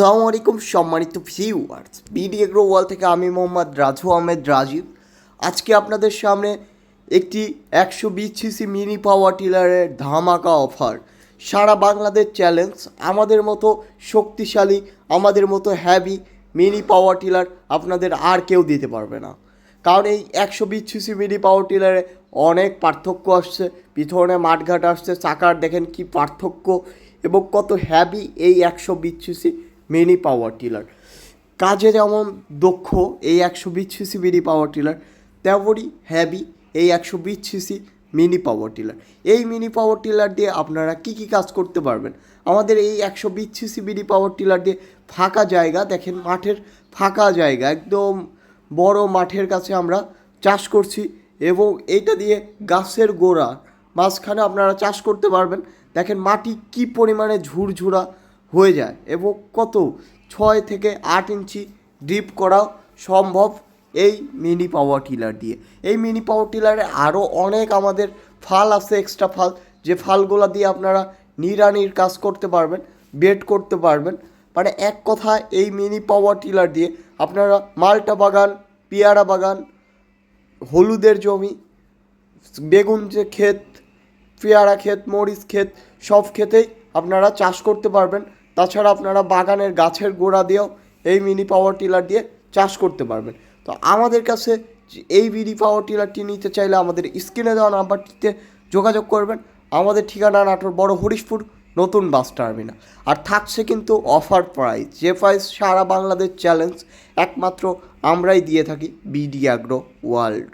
আসসালামু আলাইকুম সম্মানিত ভিউয়ার্স বিডি এগ্রো ওয়াল থেকে আমি মোহাম্মদ রাজু আহমেদ রাজীব। আজকে আপনাদের সামনে একটি একশো বিশ সিসি মিনি পাওয়ার টিলারের ধামাকা অফার সারা বাংলাদেশ চ্যালেঞ্জ আমাদের মতো শক্তিশালী, আমাদের মতো হ্যাভি মিনি পাওয়ার টিলার আপনাদের আর কেউ দিতে পারবে না। কারণ এই একশো বিশ সিসি মিনি পাওয়ার টিলারে অনেক পার্থক্য আসছে, পিছনে মাঠঘাট আসছে, চাকার দেখেন কি পার্থক্য এবং কত হ্যাভি এই একশো বিশ মিনি পাওয়ার টিলার কাজে যেমন দক্ষ এই একশো বিশ সিসি মিনি পাওয়ার টিলার তেমনই হ্যাভি এই একশো বিশ সিসি মিনি পাওয়ার টিলার এই মিনি পাওয়ার টিলার দিয়ে আপনারা কি কি কাজ করতে পারবেন? আমাদের এই একশো বিশ সিসি মিনি পাওয়ার টিলার দিয়ে ফাঁকা জায়গা, দেখেন মাঠের ফাঁকা জায়গা, একদম বড় মাঠের কাছে আমরা চাষ করছি এবং এইটা দিয়ে গাছের গোড়া, মাঝখানে আপনারা চাষ করতে পারবেন। দেখেন মাটি কি পরিমাণে ঝুরঝুরা হয়ে যায় এবং কত ছয় থেকে আট ইঞ্চি ডিপ করা সম্ভব এই মিনি পাওয়ার টিলার দিয়ে। এই মিনি পাওয়ার টিলারে আরও অনেক আমাদের ফাল আছে এক্সট্রা ফাল। যে ফালগুলো দিয়ে আপনারা নিরানির কাজ করতে পারবেন বেড করতে পারবেন। মানে এক কথায় এই মিনি পাওয়ার টিলার দিয়ে আপনারা মালটা বাগান, পেয়ারা বাগান, হলুদের জমি, বেগুন যে ক্ষেত, পেয়ারা ক্ষেত, মরিচ ক্ষেত, সব ক্ষেতেই আপনারা চাষ করতে পারবেন। তাছাড়া আপনারা বাগানের গাছের গোড়া দিয়েও এই মিনি পাওয়ার টিলার দিয়ে চাষ করতে পারবেন। তো আমাদের কাছে এই মিনি পাওয়ার টিলারটি নিতে চাইলে আমাদের স্ক্রিনে দেওয়া নাম্বারটিতে যোগাযোগ করবেন। আমাদের ঠিকানা নাটোর বড় হরিশপুর, নতুন বাস টার্মিনাল। আর থাকছে কিন্তু অফার প্রাইস যে প্রাইস সারা বাংলাদেশ চ্যালেঞ্জ একমাত্র আমরাই দিয়ে থাকি বিডি অ্যাগ্রো ওয়ার্ল্ড